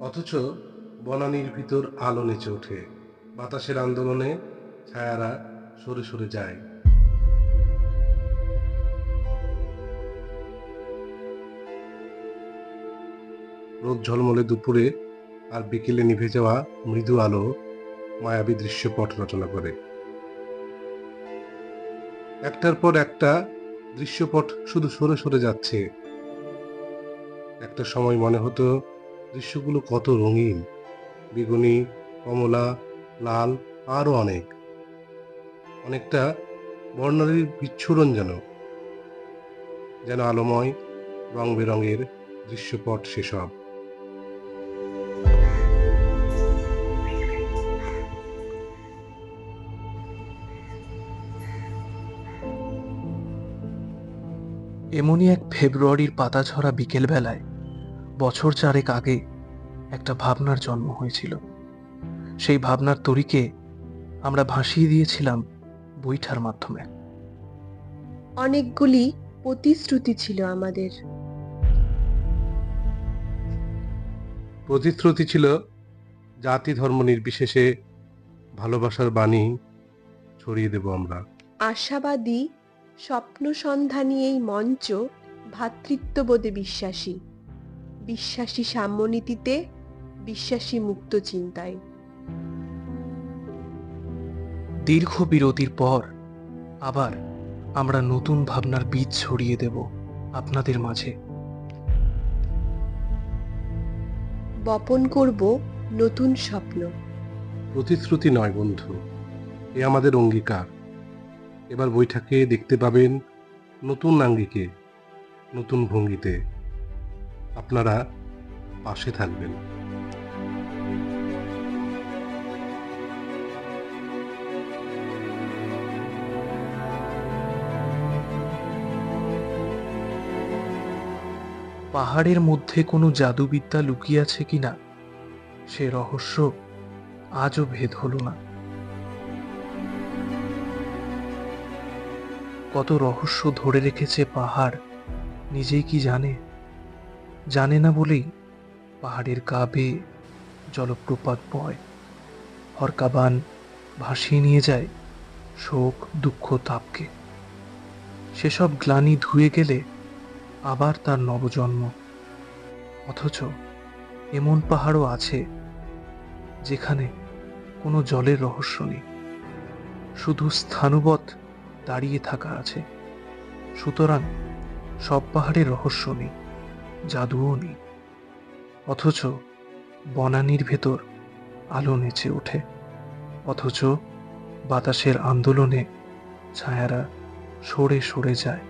অথচ বনানীর ভিতর আলো নেচে ওঠে। বাতাসের আন্দোলনে ছায়ারা সরে সরে যায়। রোদ ঝলমলে দুপুরে আর বিকেলে নিভে যাওয়া মৃদু আলো মায়াবী দৃশ্যপট রচনা করে। একটার পর একটা দৃশ্যপট শুধু সরে সরে যাচ্ছে। একটা সময় মনে হতো দৃশ্যগুলো কত রঙিন। বেগুনি, কমলা, লাল, আরও অনেক। অনেকটা বর্ণালীর বিচ্ছুরণ যেন যেন আলোময় রং বেরঙের দৃশ্যপট সেসব। এমনই এক ফেব্রুয়ারির পাতাঝরা বিকেলবেলায় বছর চারেক আগে একটা ভাবনার জন্ম হয়েছিল। সেই ভাবনার তরিকে আমরা ভাসিয়ে দিয়েছিলাম বইটার মাধ্যমে। অনেকগুলি প্রতিশ্রুতি ছিল আমাদের। প্রতিশ্রুতি ছিল জাতি ধর্ম নির্বিশেষে ভালোবাসার বাণী ছড়িয়ে দেব আমরা। আশাবাদী স্বপ্ন সন্ধানী এই মঞ্চ ভ্রাতৃত্ববোধে বিশ্বাসী। বিশ্বাসী সাম্যনীতিতে বিশ্বাসী মুক্ত চিন্তায়। দীর্ঘ বিরতির পর আবার আমরা নতুন ভাবনার বীজ ছড়িয়ে দেব আপনাদের মাঝে। বপন করব নতুন স্বপ্ন। প্রতিশ্রুতি নয় বন্ধু এ আমাদের অঙ্গীকার। এবার বইটাকে দেখতে পাবেন নতুন আঙ্গিকে নতুন ভঙ্গিতে। আপনারা পাশে থাকবেন। পাহাড়ের মধ্যে কোনো জাদুবিদ্যা লুকিয়ে আছে কিনা সে রহস্য আজও ভেদ হলো না। কত রহস্য ধরে রেখেছে পাহাড়, নিজেই কি জানে? জানে না বলেই পাহাড়ের গা জলপ্রপাত বয়। হরকাবান ভাসিয়ে নিয়ে যায় শোক, দুঃখ, তাপকে। সেসব গ্লানি ধুয়ে গেলে আবার তার নবজন্ম। অথচ এমন পাহাড়ও আছে যেখানে কোনো জলের রহস্য নেই। শুধু স্থানুবৎ দাঁড়িয়ে থাকা আছে। সুতরাং সব পাহাড়ের রহস্য নেই। জাদুও নেই অথচ বনানীর ভেতর আলো নেচে ওঠে। অথচ বাতাসের আন্দোলনে ছায়ারা সরে সরে যায়।